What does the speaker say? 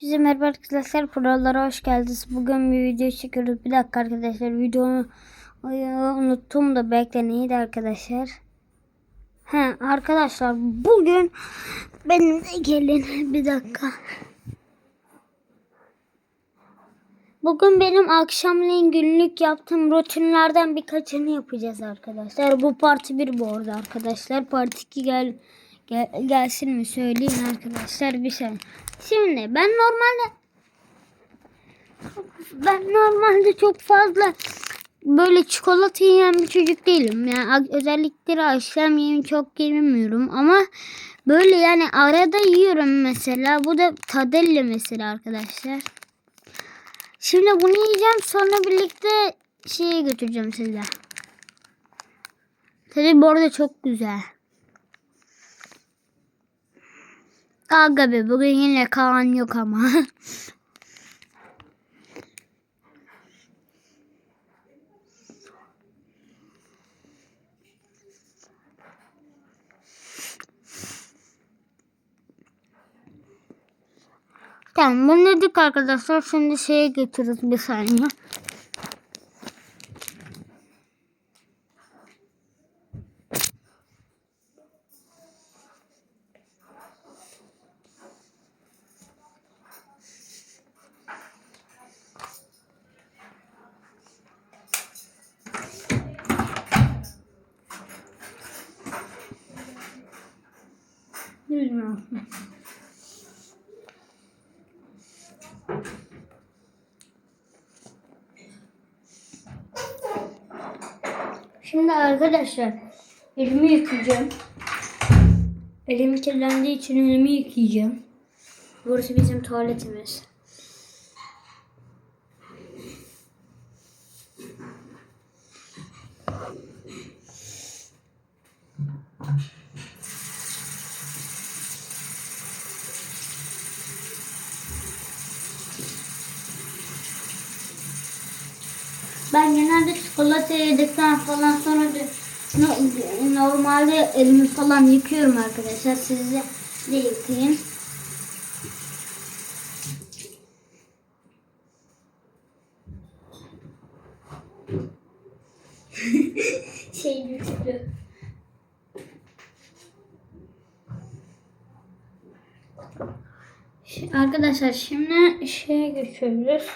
Bizim merhaba arkadaşlar buralara hoş geldiniz. Bugün bir video çekiyoruz. Bir dakika arkadaşlar videomu unuttum da bekle neydi arkadaşlar. He arkadaşlar bugün benim de gelin bir dakika. Bugün benim akşamleyin günlük yaptığım rutinlerden birkaçını yapacağız arkadaşlar. Bu parti 1 bu arada arkadaşlar. Parti 2 gel, gel gelsin mi söyleyin arkadaşlar bir şey. Şimdi ben normalde ben normalde çok fazla böyle çikolata yiyen bir çocuk değilim. Yani a- özellikle akşam yemeği çok yemiyorum ama böyle yani arada yiyorum mesela. Bu da tadelle mesela arkadaşlar. Şimdi bunu yiyeceğim sonra birlikte şeye götüreceğim size. Tabii bu arada çok güzel. Aga be bugün yine Kaan yok ama. tamam bunu dedik arkadaşlar. Şimdi şeye götürürüz bir saniye. Şimdi arkadaşlar elimi yıkayacağım. Elim kirlendiği için elimi yıkayacağım. Burası bizim tuvaletimiz. Ben genelde çikolata yedikten falan sonra normalde elimi falan yıkıyorum arkadaşlar. Siz de, de yıkayın. şey düştü. Arkadaşlar şimdi şeye geçiyoruz.